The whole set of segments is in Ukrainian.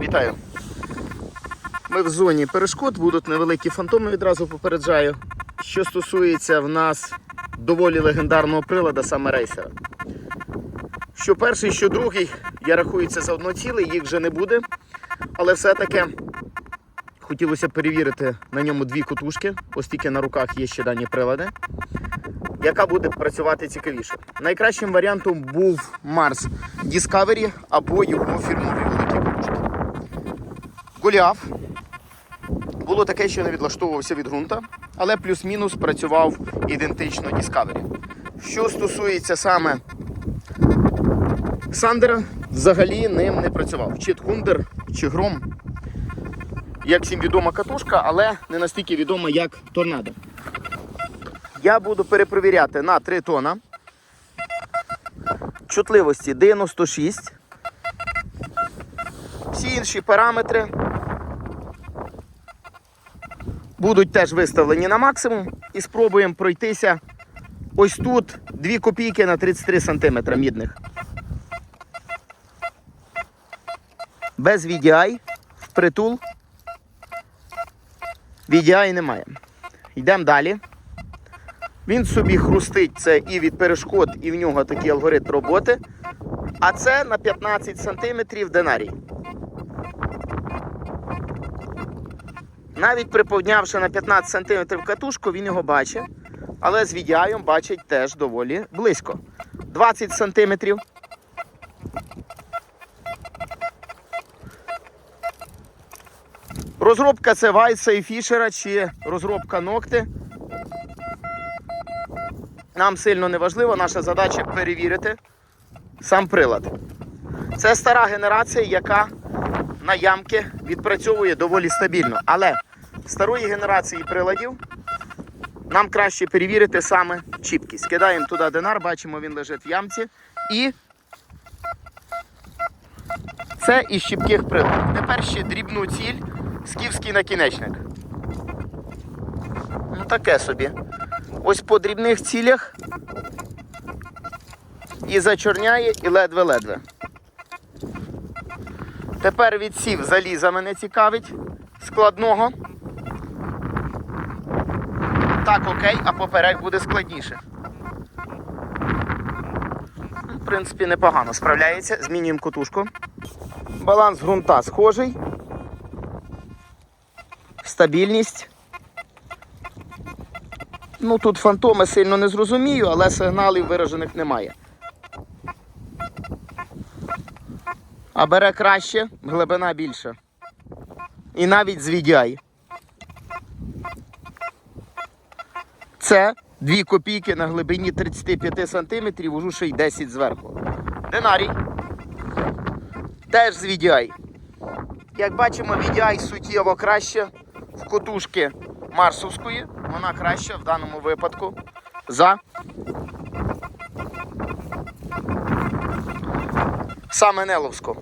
Вітаю. Ми в зоні перешкод, будуть невеликі фантоми, відразу попереджаю. Що стосується в нас доволі легендарного приладу, саме рейсера. Що перший, що другий, я рахую це за одно ціле, їх вже не буде. Але все-таки хотілося перевірити на ньому дві кутушки, оскільки на руках є ще дані прилади, яка буде працювати цікавіше. Найкращим варіантом був Mars Discovery або його фірмові великі Голіаф. Було таке, що не відлаштовувався від ґрунта, але плюс-мінус працював ідентично Discovery. Що стосується саме Сандера, взагалі ним не працював. Чи Тхундер, чи Гром. Як всім відома катушка, але не настільки відома, як торнадо. Я буду перепровіряти на 3 тона. Чутливості 96. Всі інші параметри будуть теж виставлені на максимум і спробуємо пройтися ось тут 2 копійки на 33 см мідних. Без VDI, впритул. VDI немає. Йдемо далі. Він собі хрустить це і від перешкод, і в нього такий алгоритм роботи. А це на 15 см динарій. Навіть приповнявши на 15 см катушку, він його бачить, але з VDI бачить теж доволі близько. 20 см. Розробка це Вайса і Фішера чи розробка ногти. Нам сильно не важливо, наша задача перевірити сам прилад. Це стара генерація, яка на ямки відпрацьовує доволі стабільно. Але старої генерації приладів нам краще перевірити саме чіпкість. Кидаємо туди динар, бачимо, він лежить в ямці. І це із чіпких приладів. Тепер ще дрібну ціль, скіфський накінечник. Ну таке собі. Ось по дрібних цілях і зачорняє, і ледве-ледве. Тепер відсів заліза мене цікавить складного. Так, окей, а поперек буде складніше. В принципі, непогано справляється. Змінюємо кутушку. Баланс ґрунта схожий. Стабільність. Ну тут фантоми сильно не зрозумію, але сигналів виражених немає. А бере краще, глибина більша. І навіть з Це 2 копійки на глибині 35 см, уже ще й 10 зверху. Динарій. Теж з VDI. Як бачимо, VDI суттєво краще в котушки Марсовської. Вона краща в даному випадку за саме Неловську.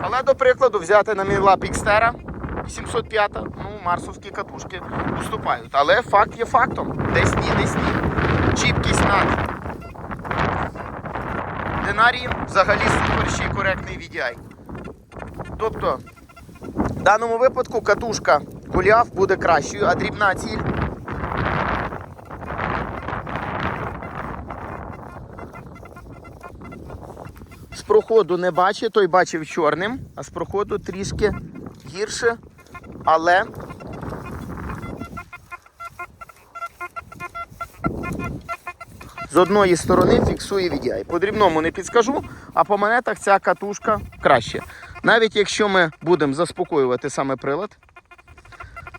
Але, до прикладу, взяти на Мінла Пікстера 705, ну, марсовські катушки уступають. Але факт є фактом. Десь ні, десь ні. Чіпкість над динарієм взагалі супер ще й коректний VDI. Тобто, в даному випадку катушка Голіаф буде кращою, а дрібна ціль. З проходу не бачить, той бачив чорним, а з проходу трішки гірше, але з одної сторони фіксує VDI. По дрібному не підскажу, а по монетах ця катушка краще. Навіть якщо ми будемо заспокоювати саме прилад,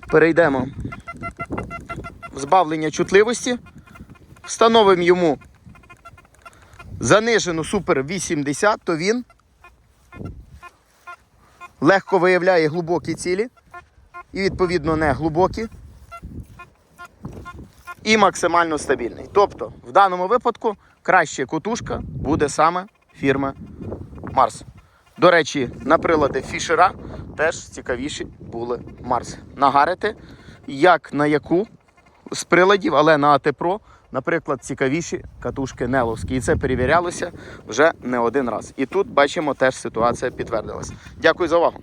перейдемо в збавлення чутливості, встановимо йому занижену супер 80, то він легко виявляє глибокі цілі і, відповідно, не глибокі. І максимально стабільний. Тобто, в даному випадку краще котушка буде саме фірми Марс. До речі, на прилади Фішера теж цікавіші були Марс. Нагарити, як на яку з приладів, але на АТ наприклад, цікавіші катушки Неловські. І це перевірялося вже не один раз. І тут бачимо, теж ситуація підтвердилась. Дякую за увагу.